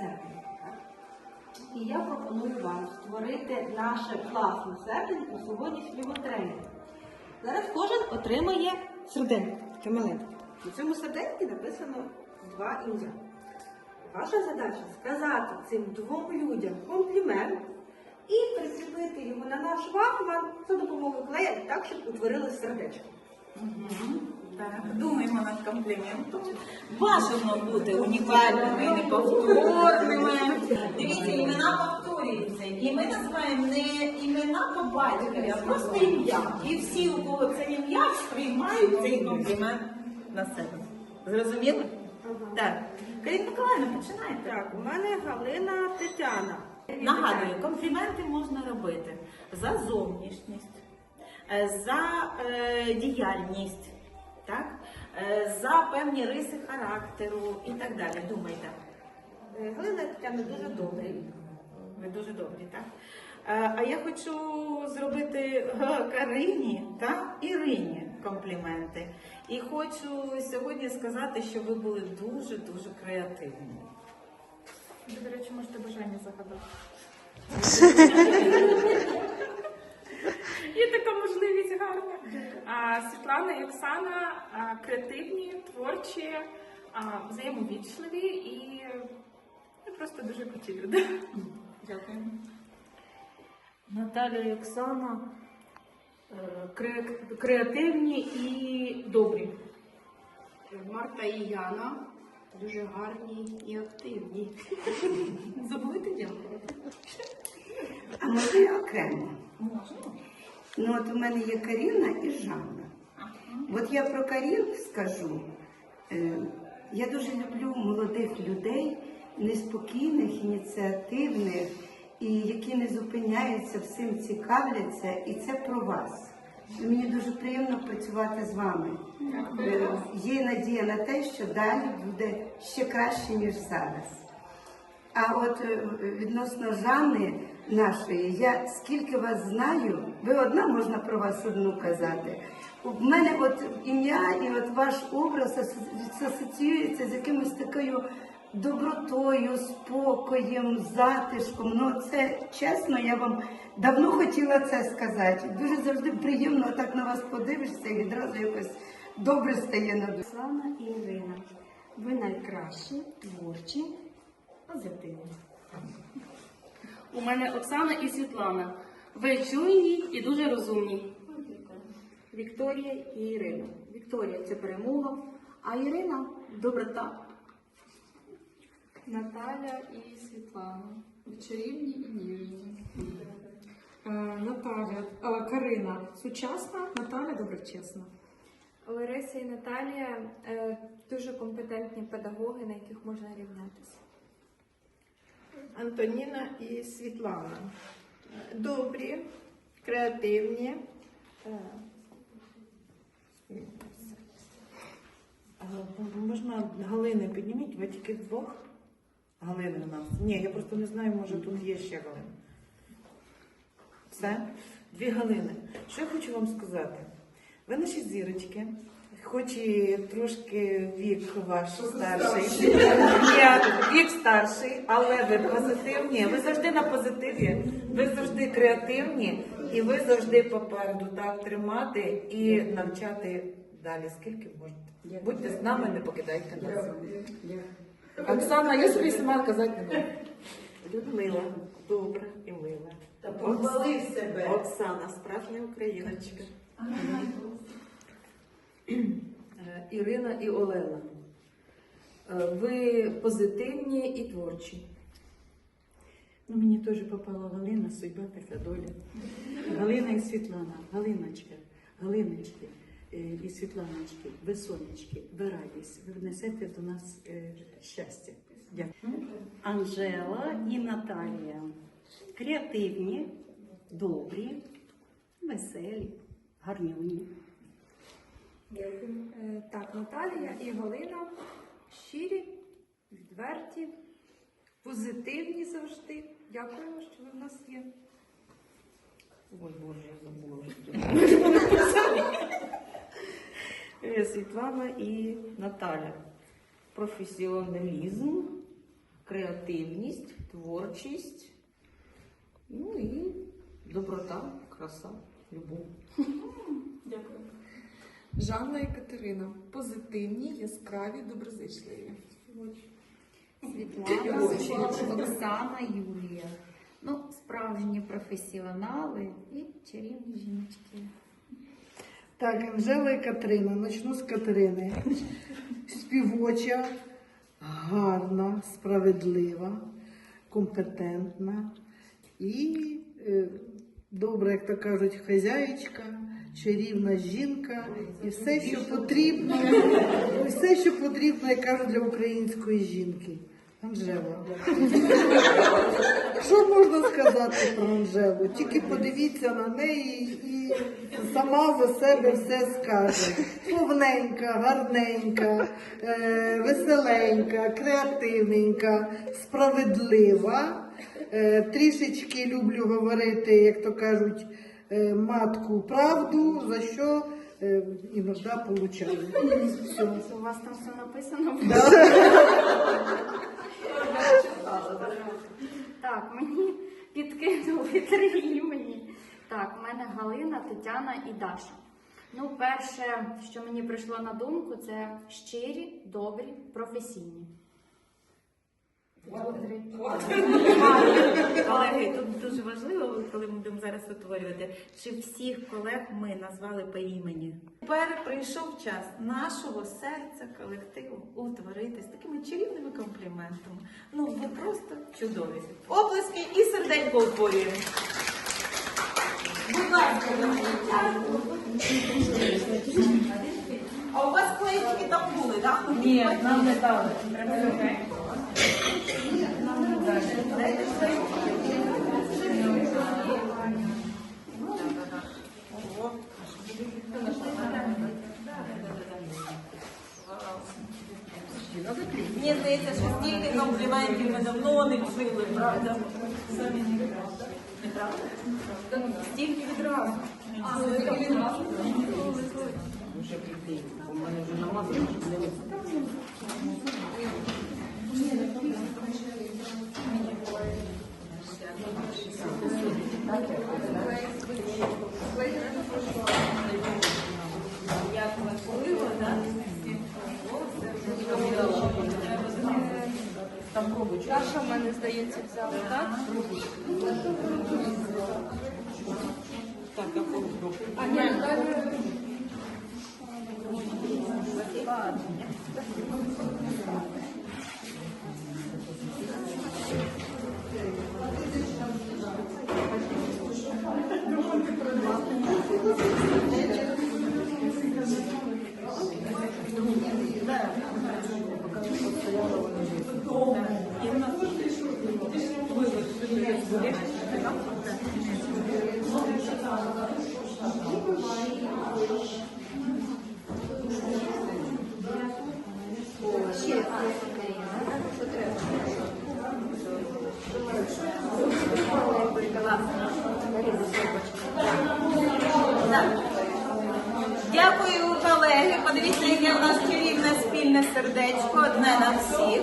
серпень. І я пропоную вам створити наше класне серпень у сьогоднішньому тренінгі. Зараз кожен отримає серденько, таке маленьке. На цьому серденьку написано два ім'я. Ваша задача сказати цим двом людям комплімент і прикріпити його на наш вахман за допомогою клея так, щоб утворили сердечко. Так, думаємо над компліментом. Бажано бути унікальними, неповторними. Дивіться, імена повторюються. І ми називаємо не імена по батькові, а просто ім'я. І всі, у кого це ім'я, сприймають цей комплімент на себе. Зрозуміли? Так. Каріна Миколаївна, починайте. Так, у мене Галина Тетяна. Нагадую, компліменти можна робити за зовнішність, е, за е, діяльність, так? е, за певні риси характеру і так далі. Думайте. Е, Галина Тетяна дуже добрий. Ви дуже добрі, так? Е, А я хочу зробити Карині та Ірині компліменти. І хочу сьогодні сказати, що ви були дуже-дуже креативні. Ви, до речі, можете бажання загадати. Є така можливість гарна. А, Світлана і Оксана креативні, творчі, взаємовічливі і просто дуже круті люди. Дякую. Наталя і Оксана е, креативні і добрі. Марта і Яна дуже гарні і активні. Забудьте дякую. А може я окремо? Можна. Ну от у мене є Каріна і Жанна. От я про Карін скажу. Е, Я дуже люблю молодих людей, неспокійних, ініціативних, і які не зупиняються, всім цікавляться, і це про вас. Мені дуже приємно працювати з вами. Е, Є надія на те, що далі буде ще краще, ніж зараз. А от е, відносно Жанни нашої, я скільки вас знаю, ви одна можна про вас одну казати. У мене от ім'я і от ваш образ ас- асоціюється з якимось такою добротою, спокоєм, затишком. Ну це чесно, я вам давно хотіла це сказати. Дуже завжди приємно так на вас подивишся і відразу якось добре стає на душі. І Ірина. Ви найкращі, творчі, позитивні. У мене Оксана і Світлана. Ви чуйні і дуже розумні. Вікторія і Ірина. Вікторія це перемога, а Ірина доброта. Наталя і Світлана. Чарівні і ніжні. Е, Наталя, е, Карина сучасна, Наталя доброчесна. Лариса і Наталія е, дуже компетентні педагоги, на яких можна рівнятися. Антоніна і Світлана. Добрі, креативні. е, Можна Галини підніміть, ви тільки двох? Галини у нас. Ні, я просто не знаю, може тут є ще Галина. Все? Дві Галини. Що я хочу вам сказати? Ви наші зірочки, хоч і трошки вік ваш старший. Ні, вік старший, але ви позитивні. Ви завжди на позитиві, ви завжди креативні і ви завжди попереду так тримати і навчати далі, скільки можете. Будьте з нами, не покидайте нас. Оксана, я собі сама казати не можу. Людмила, добра і мила. Та похвалив себе. Оксана, справжня україночка. Ірина і Олена. Е, Ви позитивні і творчі. Ну, мені теж попала Галина, судьба така доля. Галина і Світлана, Галиночка, Галиночки е, і Світланочки, ви сонечки, ви радість, ви внесете до нас е, щастя. Дякую. Анжела і Наталія. Креативні, добрі, веселі, гарнюні. Е, Так, Наталія і Галина щирі, відверті, позитивні завжди. Дякуємо, що ви в нас є. Ой, Боже, я забула. Е, Світлана і Наталя. Професіоналізм, креативність, творчість, ну і доброта, краса, любов. Дякую. Жанна і Катерина позитивні, яскраві, доброзичливі. Світлана, Оксана, Юлія. Ну, справжні професіонали і чарівні жіночки. Так, Анжела і Катерина. Начну з Катерини. Співоча, гарна, справедлива, компетентна і е, добра, як то кажуть, хазяєчка, чарівна жінка і все, що потрібно, і все, що потрібно, як кажуть, для української жінки. Анжела. Що можна сказати про Анжелу? Тільки подивіться на неї і сама за себе все скаже. Повненька, гарненька, е, веселенька, креативненька, справедлива. Е, трішечки люблю говорити, як то кажуть, матку правду, за що е, іноді получаю. У вас там все написано? Так, мені підкинули три імені. Так, в мене Галина, Тетяна і Даша. Ну, перше, що мені прийшло на думку, це щирі, добрі, професійні. Колеги, тут дуже важливо, коли ми будемо зараз утворювати, чи всіх колег ми назвали по імені. Тепер прийшов час нашого серця, колективу утворити з такими чарівними компліментами. Ну, ви просто чудові. Оплески і серденько утворюємо. Будь ласка, а у вас клеїчки там були, так? Ні, нам не дали. Мені здається, що стільки компліментів ми давно не чули, правда? Неправда? Стільки відразу. А, стільки відразу. У мене вже намазано, щоб не Там пробуй. Даша в мене, здається, взяла, так? Так, а пробуй. А, ні, далі. Дякую, колеги. Подивіться, яке у нас чарівне спільне сердечко, одне на всіх.